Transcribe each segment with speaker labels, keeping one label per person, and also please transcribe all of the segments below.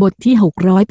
Speaker 1: บทที่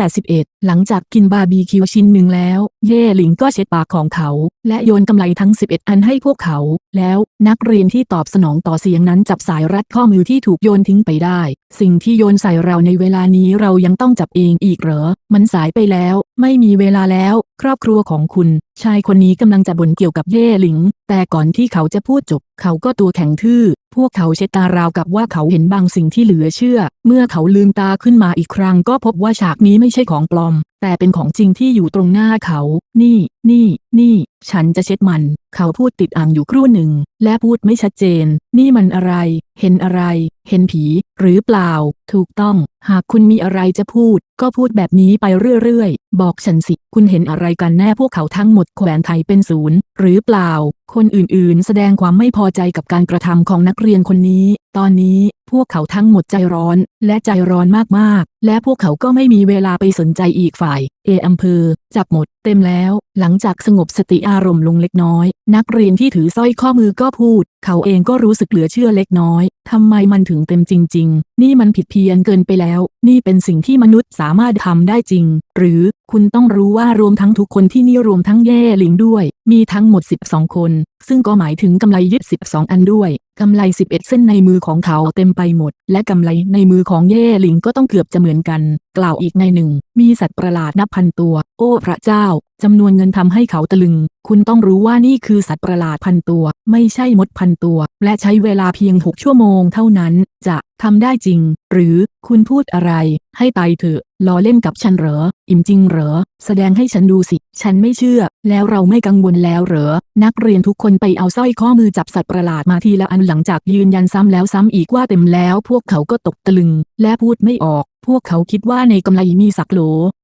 Speaker 1: 681 หลังจากกินบาร์บีคิวชิ้นหนึ่งแล้ว เย่หลิงก็เช็ดปากของเขา และโยนกำไลทั้ง 11 อันให้พวกเขา แล้วนักเรียนที่ตอบสนองต่อเสียงนั้นจับสายรัดข้อมือที่ถูกโยนทิ้งไปได้ สิ่งที่โยนใส่เราในเวลานี้เรายังต้องจับเองอีกเหรอ มันสายไปแล้ว ไม่มีเวลาแล้ว ครอบครัวของคุณ ชายคนนี้กำลังจะบ่นเกี่ยวกับเย่หลิง แต่ก่อนที่เขาจะพูดจบ เขาก็ตัวแข็งทื่อ พวกเขาเช็ดตาราวกับว่าเขาเห็นบางสิ่งที่เหลือเชื่อ เมื่อเขาลืมตาขึ้นมาอีกครั้งก็พบว่าฉากนี้ไม่ใช่ของปลอม แต่เป็นของจริงที่อยู่ตรงหน้าเขา นี่ นี่ นี่ ฉันจะเช็ดมัน เขาพูดติดอ่างอยู่ครู่หนึ่ง และพูดไม่ชัดเจน นี่มันอะไร เห็นอะไร เห็นผี หรือเปล่า ถูกต้อง หากคุณมีอะไรจะพูด ก็พูดแบบนี้ไปเรื่อยๆ บอกฉันสิ คุณเห็นอะไรกันแน่พวกเขาทั้งหมดแขวนไทยเป็นศูนย์ หรือเปล่า คนอื่นๆ แสดงความไม่พอใจกับการกระทำของนักเรียนคนนี้ ตอนนี้พวกเขาทั้งหมดใจร้อนและใจร้อนมากๆ และพวกเขาก็ไม่มีเวลาไปสนใจอีกฝ่าย เออำเภอ จับหมดเต็มแล้ว หลังจากสงบสติอารมณ์ลงเล็กน้อย นักเรียนที่ถือสร้อยข้อมือก็พูด เขาเองก็รู้สึกเหลือเชื่อเล็กน้อยทำไมมันถึงเต็มจริง ๆ นี่มันผิดเพี้ยนเกินไปแล้ว นี่เป็นสิ่งที่มนุษย์สามารถทำได้จริง หรือคุณต้องรู้ว่ารวมทั้งทุกคนที่นี่รวมทั้งแย่หลิงด้วย มีทั้งหมด 12 คน ซึ่งก็หมายถึงกำไลยึด 12 อันด้วย กำไล11เส้นในมือของเขาเต็มไปหมด และกำไลในมือของเย่หลิงก็ต้องเกือบจะเหมือนกัน กล่าวอีกในหนึ่ง มีสัตว์ประหลาดนับพันตัว โอ้พระเจ้าจำนวนเงินทำให้เขาตะลึง คุณต้องรู้ว่านี่คือสัตว์ประหลาดพันตัว ไม่ใช่มดพันตัว และใช้เวลาเพียง6ชั่วโมงเท่านั้น จะทำได้จริง หรือคุณพูดอะไร ให้ตายเถอะล้อเล่นกับฉันเหรอ อิ่มจริงเหรอ แสดงให้ฉันดูสิ ฉันไม่เชื่อ แล้วเราไม่กังวลแล้วเหรอ นักเรียนทุกคนไปเอาสร้อยข้อมือจับสัตว์ประหลาดมาทีละอันหลังจากยืนยันซ้ำแล้วซ้ำอีกว่าเต็มแล้วพวกเขาก็ตกตะลึง และพูดไม่ออก พวกเขาคิดว่าในกำไลมีสักโหล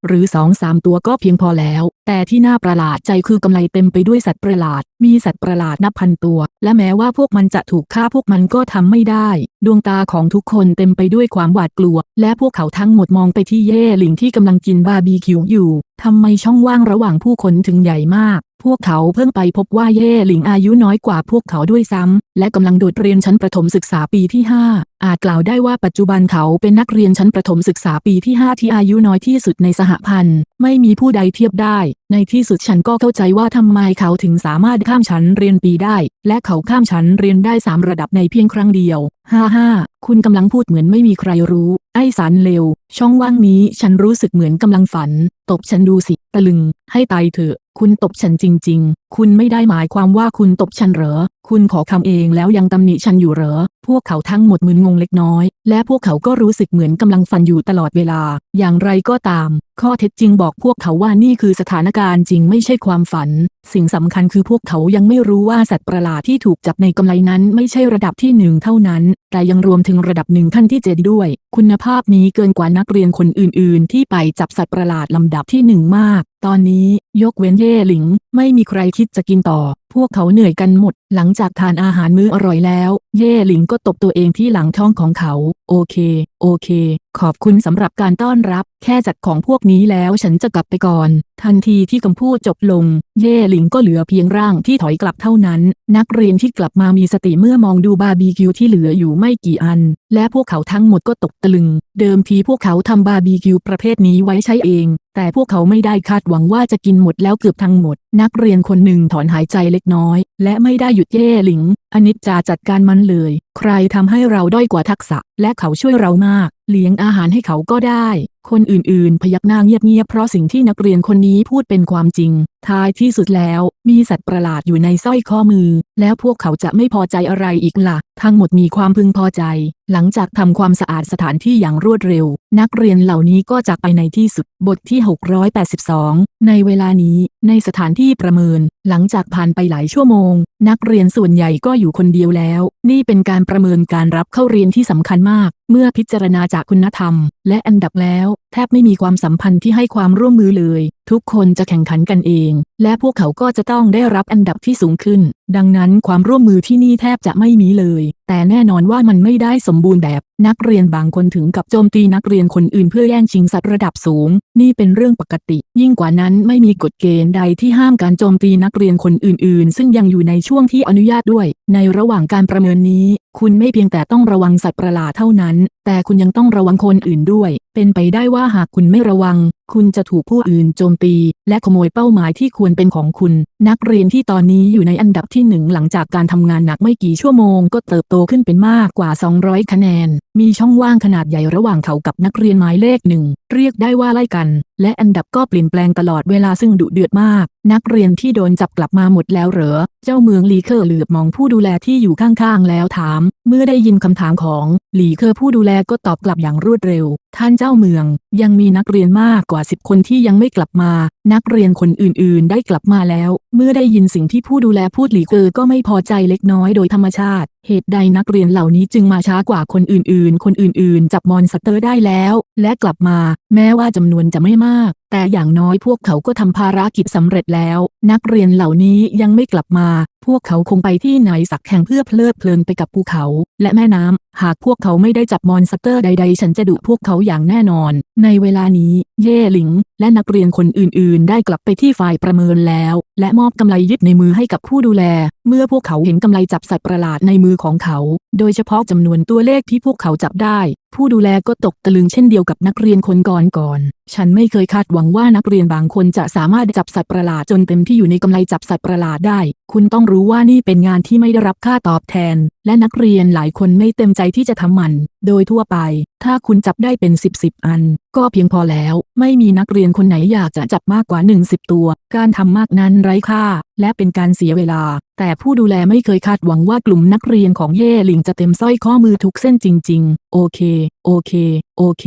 Speaker 1: หรือสองสามตัวก็เพียงพอแล้ว แต่ที่น่าประหลาดใจคือกำไลเต็มไปด้วยสัตว์ประหลาด มีสัตว์ประหลาดนับพันตัว และแม้ว่าพวกมันจะถูกฆ่าพวกมันก็ทำไม่ได้ ดวงตาของทุกคนเต็มไปด้วยความหวาดกลัว และพวกเขาทั้งหมดมองไปที่เย่หลิงที่กำลังกินบาร์บีคิวอยู่ทำไมช่องว่างระหว่างผู้คนถึงใหญ่มาก พวกเขาเพิ่งไปพบว่าเย่หลิงอายุน้อยกว่าพวกเขาด้วยซ้ำ และกำลังโดดเรียนชั้นประถมศึกษาปีที่ 5 อาจกล่าวได้ว่าปัจจุบันเขาเป็นนักเรียนชั้นประถมศึกษาปีที่ 5 ที่อายุน้อยที่สุดในสหพันธ์ ไม่มีผู้ใดเทียบได้ ในที่สุดฉันก็เข้าใจว่าทำไมเขาถึงสามารถข้ามชั้นเรียนปีได้ และเขาข้ามชั้นเรียนได้ 3 ระดับในเพียงครั้งเดียวฮ่าฮ่าคุณกำลังพูดเหมือนไม่มีใครรู้ ไอ้สารเลวช่องว่างนี้ฉันรู้สึกเหมือนกำลังฝัน ตบฉันดูสิ ตะลึง ให้ตายเถอะ คุณตบฉันจริง ๆ คุณไม่ได้หมายความว่าคุณตบฉันเหรอ คุณขอคำเองแล้วยังตำหนิฉันอยู่เหรอ พวกเขาทั้งหมดมึนงงเล็กน้อย และพวกเขาก็รู้สึกเหมือนกำลังฝันอยู่ตลอดเวลา อย่างไรก็ตาม ข้อเท็จจริงบอกพวกเขาว่านี่คือสถานการณ์จริงไม่ใช่ความฝัน สิ่งสำคัญคือพวกเขายังไม่รู้ว่าสัตว์ประหลาดที่ถูกจับในกำไลนั้นไม่ใช่ระดับที่หนึ่งเท่านั้น แต่ยังรวมถึงระดับหนึ่งขั้นที่เจ็ดด้วย คุณภาพนี้เกินกว่านักเรียนคนอื่น ๆ ที่ไปจับสัตว์ประหลาดลำดับที่หนึ่งมากตอนนี้ยกเว้นเย่หลิง ไม่มีใครคิดจะกินต่อ พวกเขาเหนื่อยกันหมด หลังจากทานอาหารมื้ออร่อยแล้ว เย่หลิงก็ตบตัวเองที่หลังท้องของเขา โอเค โอเค ขอบคุณสำหรับการต้อนรับ แค่จัดของพวกนี้แล้วฉันจะกลับไปก่อน ทันทีที่คำพูดจบลง เย่หลิงก็เหลือเพียงร่างที่ถอยกลับเท่านั้น นักเรียนที่กลับมามีสติเมื่อมองดูบาร์บีคิวที่เหลืออยู่ไม่กี่อัน และพวกเขาทั้งหมดก็ตกตะลึง เดิมทีพวกเขาทำบาร์บีคิวประเภทนี้ไว้ใช้เอง แต่พวกเขาไม่ได้คาดหวังว่าจะกินหมดแล้วเกือบทั้งหมด นักเรียนคนหนึ่งถอนหายใจเล็กน้อย และไม่ได้หยุดเย่หลิง อนิจจาจัดการมันเลย ใครทำให้เราด้อยกว่าทักษะ และเขาช่วยเรามาก เลี้ยงอาหารให้เขาก็ได้ คนอื่นๆ พยักหน้าเงียบๆเพราะสิ่งที่นักเรียนคนนี้พูดเป็นความจริงท้ายที่สุดแล้ว มีสัตว์ประหลาดอยู่ในสร้อยข้อมือ แล้วพวกเขาจะไม่พอใจอะไรอีกละ่ะ ทั้งหมดมีความพึงพอใจ หลังจากทำความสะอาดสถานที่อย่างรวดเร็ว นักเรียนเหล่านี้ก็จากไปในที่สุด บทที่ 682 ในเวลานี้ ในสถานที่ประเมิน หลังจากผ่านไปหลายชั่วโมง นักเรียนส่วนใหญ่ก็อยู่คนเดียวแล้ว นี่เป็นการประเมินการรับเข้าเรียนที่สำคัญมาก เมื่อพิจารณาจากคุณธรรม และอันดับแล้ว แทบไม่มีความสัมพันธ์ที่ให้ความร่วมมือเลย ทุกคนจะแข่งขันกันเอง และพวกเขาก็จะต้องได้รับอันดับที่สูงขึ้น ดังนั้นความร่วมมือที่นี่แทบจะไม่มีเลย แต่แน่นอนว่ามันไม่ได้สมบูรณ์แบบ นักเรียนบางคนถึงกับโจมตีนักเรียนคนอื่นเพื่อแย่งชิงสัตว์ระดับสูง นี่เป็นเรื่องปกติ ยิ่งกว่านั้นไม่มีกฎเกณฑ์ใดที่ห้ามการโจมตีนักเรียนคนอื่นๆ ซึ่งยังอยู่ในช่วงที่อนุญาตด้วย ในระหว่างการประเมินนี้ คุณไม่เพียงแต่ต้องระวังสัตว์ประหลาดเท่านั้น แต่คุณยังต้องระวังคนอื่นด้วย เป็นไปได้ว่าหากคุณไม่ระวัง คุณจะถูกผู้อื่นโจมตี และขโมยเป้าหมายที่ควรเป็นของคุณ นักเรียนที่ตอนนี้อยู่ในอันดับที่หนึ่งหลังจากการทำงานหนักไม่กี่ชั่วโมงก็เติบโตขึ้นเป็นมากกว่า 200 คะแนน มีช่องว่างขนาดใหญ่ระหว่างเขากับนักเรียนหมายเลขหนึ่งเรียกได้ว่าไล่กัน และอันดับก็เปลี่ยนแปลงตลอดเวลาซึ่งดุเดือดมาก นักเรียนที่โดนจับกลับมาหมดแล้วเหรอ เจ้าเมืองลีเคอร์เหลือบมองผู้ดูแลที่อยู่ข้างๆ แล้วถาม เมื่อได้ยินคำถามของหลีเคอผู้ดูแลก็ตอบกลับอย่างรวดเร็ว ท่านเจ้าเมือง ยังมีนักเรียนมากกว่า10คนที่ยังไม่กลับมา นักเรียนคนอื่นๆ ได้กลับมาแล้ว เมื่อได้ยินสิ่งที่ผู้ดูแลพูดหลีเคอก็ไม่พอใจเล็กน้อยโดยธรรมชาติเหตุใดนักเรียนเหล่านี้จึงมาช้ากว่าคนอื่นๆ คนอื่นๆ จับมอนสเตอร์ได้แล้ว และกลับมา แม้ว่าจำนวนจะไม่มาก แต่อย่างน้อยพวกเขาก็ทำภารกิจสำเร็จแล้ว นักเรียนเหล่านี้ยังไม่กลับมา พวกเขาคงไปที่ไหนสักแห่งเพื่อเพลิดเพลินไปกับภูเขา และแม่น้ำ หากพวกเขาไม่ได้จับมอนสเตอร์ใด ๆ ฉันจะดุพวกเขาอย่างแน่นอน ในเวลานี้ เย่หลิง และนักเรียนคนอื่น ๆ ได้กลับไปที่ฝ่ายประเมินแล้ว และมอบกำไลยึดในมือให้กับผู้ดูแล เมื่อพวกเขาเห็นกำไลจับสัตว์ประหลาดในมือของเขา โดยเฉพาะจำนวนตัวเลขที่พวกเขาจับได้ผู้ดูแลก็ตกตะลึงเช่นเดียวกับนักเรียนคนก่อนก่อนๆฉันไม่เคยคาดหวังว่านักเรียนบางคนจะสามารถจับสัตว์ประหลาดจนเต็มที่อยู่ในกำไลจับสัตว์ประหลาดได้ คุณต้องรู้ว่านี่เป็นงานที่ไม่ได้รับค่าตอบแทน และนักเรียนหลายคนไม่เต็มใจที่จะทำมัน โดยทั่วไปถ้าคุณจับได้เป็นสิบสิบอัน ก็เพียงพอแล้ว ไม่มีนักเรียนคนไหนอยากจะจับมากกว่าหนึ่งสิบตัว การทำมากนั้นไร้ค่า และเป็นการเสียเวลา แต่ผู้ดูแลไม่เคยคาดหวังว่ากลุ่มนักเรียนของเย่หลิงจะเต็มสร้อยข้อมือทุกเส้นจริง ๆ โอเค โอเค โอเค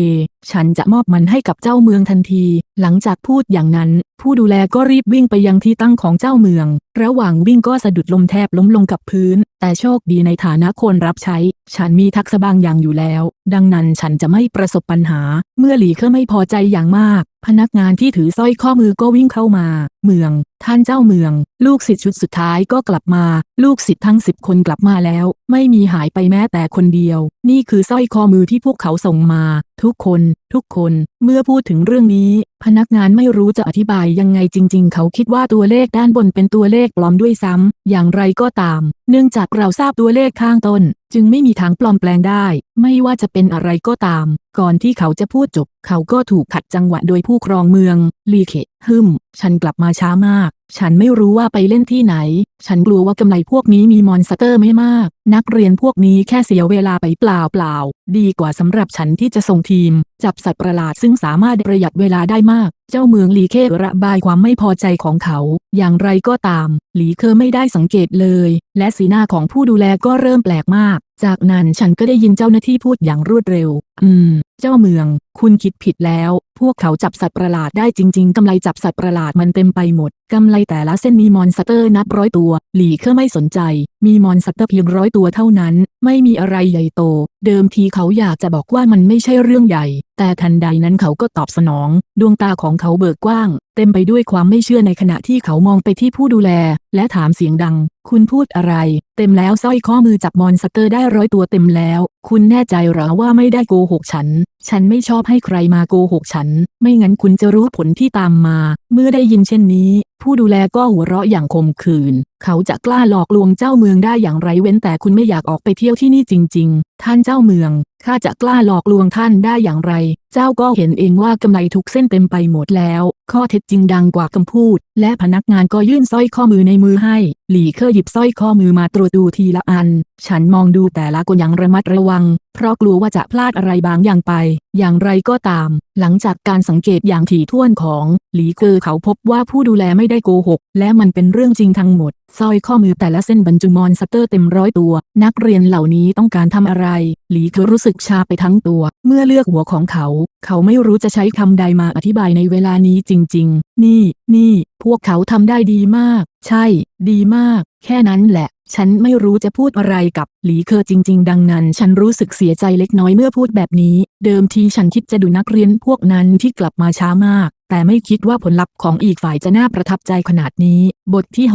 Speaker 1: ฉันจะมอบมันให้กับเจ้าเมืองทันที หลังจากพูดอย่างนั้น ผู้ดูแลก็รีบวิ่งไปยังที่ตั้งของเจ้าเมือง ระหว่างวิ่งก็สะดุดลมแทบล้มลงกับพื้น แต่โชคดีในฐานะคนรับใช้ ฉันมีทักษะบางอย่างอยู่แล้ว ดังนั้นฉันจะไม่ประสบปัญหา เมื่อหลีเคอไม่พอใจอย่างมาก พนักงานที่ถือสร้อยข้อมือก็วิ่งเข้ามา เมือง ท่านเจ้าเมือง ลูกศิษย์ชุดสุดท้ายก็กลับมา ลูกศิษย์ทั้งสิบคนกลับมาแล้ว ไม่มีหายไปแม้แต่คนเดียว นี่คือสร้อยข้อมือที่พวกเขาส่งมา ทุกคน ทุกคน เมื่อพูดถึงเรื่องนี้ พนักงานไม่รู้จะอธิบายยังไงจริง ๆ เขาคิดว่าตัวเลขด้านบนเป็นตัวเลขปลอมด้วยซ้ำ อย่างไรก็ตาม เนื่องจากเราทราบตัวเลขข้างต้น จึงไม่มีทางปลอมแปลงได้ ไม่ว่าจะเป็นอะไรก็ตาม ก่อนที่เขาจะพูดจบ เขาก็ถูกขัดจังหวะโดยผู้ครองเมือง ลีเคฮึม ฉันกลับมาช้ามาก ฉันไม่รู้ว่าไปเล่นที่ไหน ฉันกลัวว่ากำไรพวกนี้มีมอนสเตอร์ไม่มาก นักเรียนพวกนี้แค่เสียเวลาไปเปล่าเปล่าๆดีกว่าสำหรับฉันที่จะส่งทีม จับสัตว์ประหลาดซึ่งสามารถประหยัดเวลาได้มาก เจ้าเมืองหลีเคระบายความไม่พอใจของเขา อย่างไรก็ตาม หลีเคอไม่ได้สังเกตเลย และสีหน้าของผู้ดูแลก็เริ่มแปลกมาก จากนั้นฉันก็ได้ยินเจ้าหน้าที่พูดอย่างรวดเร็ว อืม เจ้าเมือง คุณคิดผิดแล้ว พวกเขาจับสัตว์ประหลาดได้จริง ๆกำไรจับสัตว์ประหลาดมันเต็มไปหมดกำไรแต่ละเส้นมีมอนสเตอร์นับร้อยตัว หลีเค่อไม่สนใจ มีมอนสเตอร์เพียงร้อยตัวเท่านั้น ไม่มีอะไรใหญ่โต เดิมทีเขาอยากจะบอกว่ามันไม่ใช่เรื่องใหญ่ แต่ทันใดนั้นเขาก็ตอบสนอง ดวงตาของเขาเบิกกว้าง เต็มไปด้วยความไม่เชื่อในขณะที่เขามองไปที่ผู้ดูแล และถามเสียงดัง คุณพูดอะไร เต็มแล้วสร้อยข้อมือจับมอนสเตอร์ได้ร้อยตัวเต็มแล้ว คุณแน่ใจหรอว่าไม่ได้โกหกฉัน ฉันไม่ชอบให้ใครมาโกหกฉัน ไม่งั้นคุณจะรู้ผลที่ตามมา เมื่อได้ยินเช่นนี้ ผู้ดูแลก็หัวเราะอย่างคมขืนเขาจะกล้าหลอกลวงเจ้าเมืองได้อย่างไรเว้นแต่คุณไม่อยากออกไปเที่ยวที่นี่จริง ๆ ท่านเจ้าเมือง ข้าจะกล้าหลอกลวงท่านได้อย่างไร เจ้าก็เห็นเองว่ากำไรทุกเส้นเต็มไปหมดแล้ว ข้อเท็จจริงดังกว่าคำพูด และพนักงานก็ยื่นสร้อยข้อมือในมือให้ หลี่เคอหยิบสร้อยข้อมือมาตรวจดูทีละอัน ฉันมองดูแต่ละคนอย่างระมัดระวัง เพราะกลัวว่าจะพลาดอะไรบางอย่างไป อย่างไรก็ตาม หลังจากการสังเกตอย่างถี่ถ้วนของ หลี่เคอเขาพบว่าผู้ดูแลไม่ได้โกหก และมันเป็นเรื่องจริงทั้งหมด สร้อยข้อมือแต่ละเส้นบรรจุมอนสเตอร์เต็มร้อยตัว นักเรียนเหล่านี้ต้องการทำอะไร หลีเคอรู้สึกชาไปทั้งตัว เมื่อเลือกหัวของเขา เขาไม่รู้จะใช้คำใดมาอธิบายในเวลานี้จริง ๆ นี่ นี่ พวกเขาทำได้ดีมาก ใช่ ดีมาก แค่นั้นแหละฉันไม่รู้จะพูดอะไรกับหลีเคอร์จริง ๆ ดังนั้น ฉันรู้สึกเสียใจเล็กน้อยเมื่อพูดแบบนี้ เดิมทีฉันคิดจะดูนักเรียนพวกนั้นที่กลับมาช้ามาก แต่ไม่คิดว่าผลลัพธ์ของอีกฝ่ายจะน่าประทับใจขนาดนี้ บทที่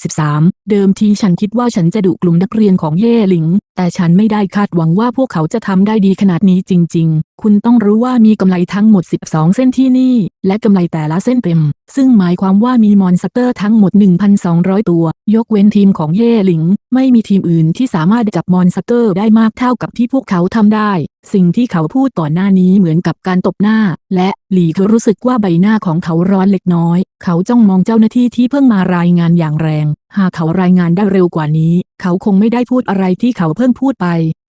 Speaker 1: 683 เดิมทีฉันคิดว่าฉันจะดุกลุ่มนักเรียนของเย่หลิง แต่ฉันไม่ได้คาดหวังว่าพวกเขาจะทำได้ดีขนาดนี้จริง ๆ คุณต้องรู้ว่ามีกำไรทั้งหมด 12 เส้นที่นี่ และกำไรแต่ละเส้นเต็ม ซึ่งหมายความว่ามีมอนสเตอร์ทั้งหมด 1,200 ตัว ยกเว้นทีมของเย่หลิง ไม่มีทีมอื่นที่สามารถจับมอนสเตอร์ได้มากเท่ากับที่พวกเขาทำได้ สิ่งที่เขาพูดก่อนหน้านี้เหมือนกับการตบหน้า และหลีก็รู้สึกว่าใบหน้าของเขาร้อนเล็กน้อย เขาจ้องมองเจ้าหน้าที่ที่เพิ่งมารายงานอย่างแรง หากเขารายงานได้เร็วกว่านี้ เขาคงไม่ได้พูดอะไรที่เขาเพิ่งพูดไป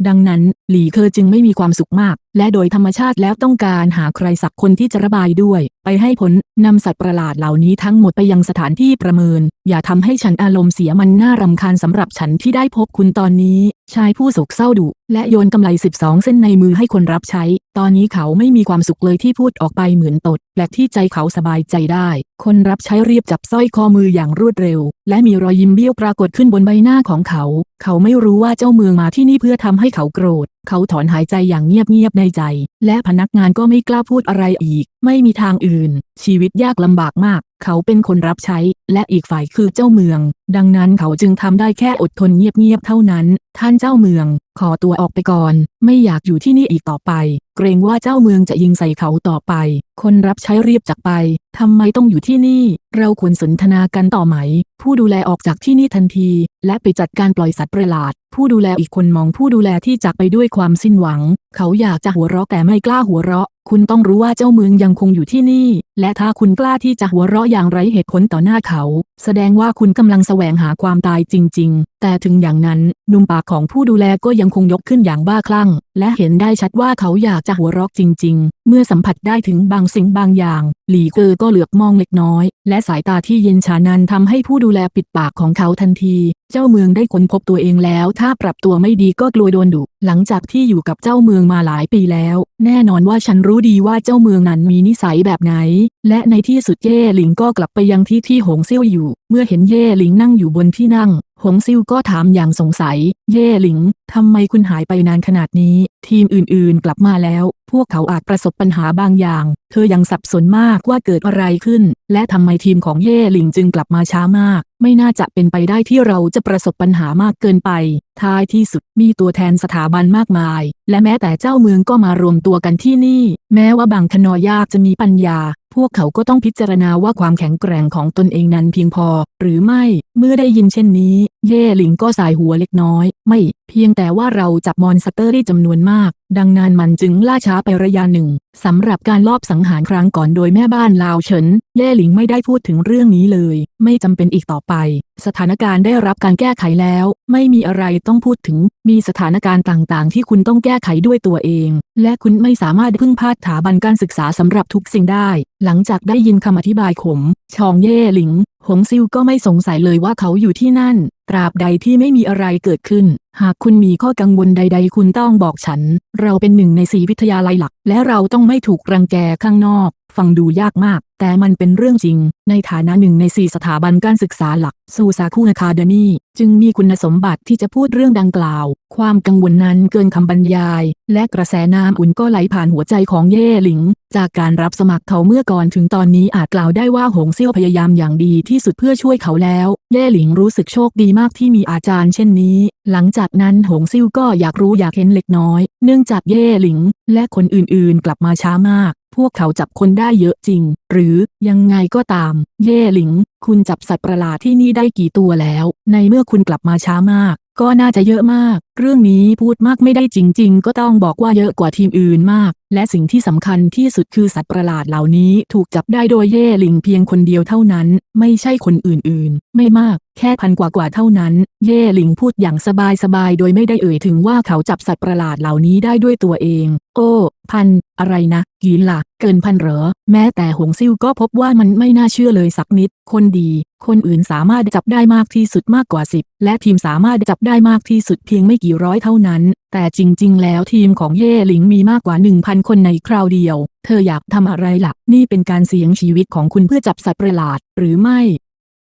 Speaker 1: ดังนั้น หลีเคอจึงไม่มีความสุขมาก และโดยธรรมชาติแล้วต้องการหาใครสักคนที่จะระบายด้วย ไปให้ผลนำสัตว์ประหลาดเหล่านี้ทั้งหมดไปยังสถานที่ประเมิน อย่าทำให้ฉันอารมณ์เสียมันน่ารำคาญสำหรับฉันที่ได้พบคุณตอนนี้ ชายผู้โศกเศร้าดุและโยนกำไล12เส้นในมือให้คนรับใช้ ตอนนี้เขาไม่มีความสุขเลยที่พูดออกไปเหมือนตดแปลกที่ใจเขาสบายใจได้ คนรับใช้เรียบจับสร้อยคอมืออย่างรวดเร็ว และมีรอยยิ้มเบี้ยวปรากฏขึ้นบนใบหน้าของเขา เขาไม่รู้ว่าเจ้าเมืองมาที่นี่เพื่อทำให้เขาโกรธ เขาถอนหายใจอย่างเงียบๆในใจ และพนักงานก็ไม่กล้าพูดอะไรอีก ไม่มีทางอื่น ชีวิตยากลำบากมากเขาเป็นคนรับใช้ และอีกฝ่ายคือเจ้าเมือง ดังนั้นเขาจึงทำได้แค่อดทนเงียบๆเท่านั้น ท่านเจ้าเมือง ขอตัวออกไปก่อน ไม่อยากอยู่ที่นี่อีกต่อไป เกรงว่าเจ้าเมืองจะยิงใส่เขาต่อไป คนรับใช้รีบจากไปทำไมต้องอยู่ที่นี่ เราควรสนทนากันต่อไหม ผู้ดูแลออกจากที่นี่ทันที และไปจัดการปล่อยสัตว์ประหลาด ผู้ดูแลอีกคนมองผู้ดูแลที่จากไปด้วยความสิ้นหวัง เขาอยากจะหัวเราะแต่ไม่กล้าหัวเราะ คุณต้องรู้ว่าเจ้าเมืองยังคงอยู่ที่นี่ และถ้าคุณกล้าที่จะหัวเราะอย่างไร้เหตุผลต่อหน้าเขา แสดงว่าคุณกำลังแสวงหาความตายจริง ๆ แต่ถึงอย่างนั้นหนุ่มปากของผู้ดูแลก็ยังคงยกขึ้นอย่างบ้าคลั่ง และเห็นได้ชัดว่าเขาอยากจะหัวเราะจริง ๆ เมื่อสัมผัสได้ถึงบางสิ่งบางอย่าง หลีเกอร์ก็เหลือบมองเล็กน้อย และสายตาที่เย็นชานั้นทำให้ผู้ดูแลปิดปากของเขาทันที เจ้าเมืองได้ค้นพบตัวเองแล้ว ถ้าปรับตัวไม่ดีก็กลัวโดนดุ หลังจากที่อยู่กับเจ้าเมืองมาหลายปีแล้ว แน่นอนว่าฉันรู้ดีว่าเจ้าเมืองนั้นมีนิสัยแบบไหน และในที่สุดเย่หลิงก็กลับไปยังที่ที่หงเซี่ยวอยู่เมื่อเห็นเย่หลิงนั่งอยู่บนที่นั่ง หงซิ่วก็ถามอย่างสงสัย เย่หลิง ทำไมคุณหายไปนานขนาดนี้ ทีมอื่นๆกลับมาแล้ว พวกเขาอาจประสบปัญหาบางอย่าง ธอยังสับสนมากว่าเกิดอะไรขึ้น และทำไมทีมของเย่หลิงจึงกลับมาช้ามาก ไม่น่าจะเป็นไปได้ที่เราจะประสบปัญหามากเกินไป ท้ายที่สุดมีตัวแทนสถาบันมากมาย และแม้แต่เจ้าเมืองก็มารวมตัวกันที่นี่ แม้ว่าบางขนอยากจะมีปัญญา พวกเขาก็ต้องพิจารณาว่าความแข็งแกร่งของตนเองนั้นเพียงพอ หรือไม่ เมื่อได้ยินเช่นนี้ เย่หลิงก็สายหัวเล็กน้อย ไม่ เพียงแต่ว่าเราจับมอนสเตอร์ได้จำนวนมาก ดังนั้นมันจึงล่าช้าไประยะหนึ่ง สำหรับการลอบสังหารครั้งก่อนโดยแม่บ้านลาวเฉินเย่หลิงไม่ได้พูดถึงเรื่องนี้เลย ไม่จำเป็นอีกต่อไป สถานการณ์ได้รับการแก้ไขแล้ว ไม่มีอะไรต้องพูดถึง มีสถานการณ์ต่างๆ ที่คุณต้องแก้ไขด้วยตัวเอง และคุณไม่สามารถพึ่งพาสถาบันการศึกษาสำหรับทุกสิ่งได้ หลังจากได้ยินคำอธิบายขม ชองเย่หลิง หงซิวก็ไม่สงสัยเลยว่าเขาอยู่ที่นั่น ตราบใดที่ไม่มีอะไรเกิดขึ้น หากคุณมีข้อกังวลใด ๆ คุณต้องบอกฉัน เราเป็นหนึ่งในสีวิทยาลัยหลัก และเราต้องไม่ถูกรังแกข้างนอก ฟังดูยากมาก แต่มันเป็นเรื่องจริง ในฐานะหนึ่งในสี่สถาบันการศึกษาหลัก ซูซาคุอะคาเดมีจึงมีคุณสมบัติที่จะพูดเรื่องดังกล่าว ความกังวลนั้นเกินคำบรรยาย และกระแสน้ำอุ่นก็ไหลผ่านหัวใจของเย่หลิง จากการรับสมัครเขาเมื่อก่อนถึงตอนนี้อาจกล่าวได้ว่าหงเซี่ยวพยายามอย่างดีที่สุดเพื่อช่วยเขาแล้ว เย่หลิงรู้สึกโชคดีมากที่มีอาจารย์เช่นนี้ หลังจากนั้นหงซิ่วก็อยากรู้อยากเห็นเล็กน้อย เนื่องจากเย่หลิง และคนอื่นๆ กลับมาช้ามาก พวกเขาจับคนได้เยอะจริง หรือยังไงก็ตาม เย่หลิง คุณจับสัตว์ประหลาดที่นี่ได้กี่ตัวแล้ว ในเมื่อคุณกลับมาช้ามาก ก็น่าจะเยอะมาก เรื่องนี้พูดมากไม่ได้จริง ๆ ก็ต้องบอกว่าเยอะกว่าทีมอื่นมาก และสิ่งที่สำคัญที่สุดคือสัตว์ประหลาดเหล่านี้ถูกจับได้โดยเย่หลิงเพียงคนเดียวเท่านั้น ไม่ใช่คนอื่นๆ ไม่มาก แค่พันกว่ากว่าเท่านั้น เย่หลิงพูดอย่างสบายๆโดยไม่ได้เอ่ยถึงว่าเขาจับสัตว์ประหลาดเหล่านี้ได้ด้วยตัวเอง โอ้พัน อะไรนะกีนล่ะ เกินพันเหรอ แม้แต่หงซิ่วก็พบว่ามันไม่น่าเชื่อเลยสักนิด คนดี คนอื่นสามารถจับได้มากที่สุดมากกว่า10และทีมสามารถจับได้มากที่สุดเพียงไม่กี่ร้อยเท่านั้น แต่จริง ๆ แล้วทีมของเย่หลิงมีมากกว่า 1,000 คนในคราวเดียว เธออยากทำอะไรล่ะ นี่เป็นการเสี่ยงชีวิตของคุณเพื่อจับสัตว์ประหลาด หรือไม่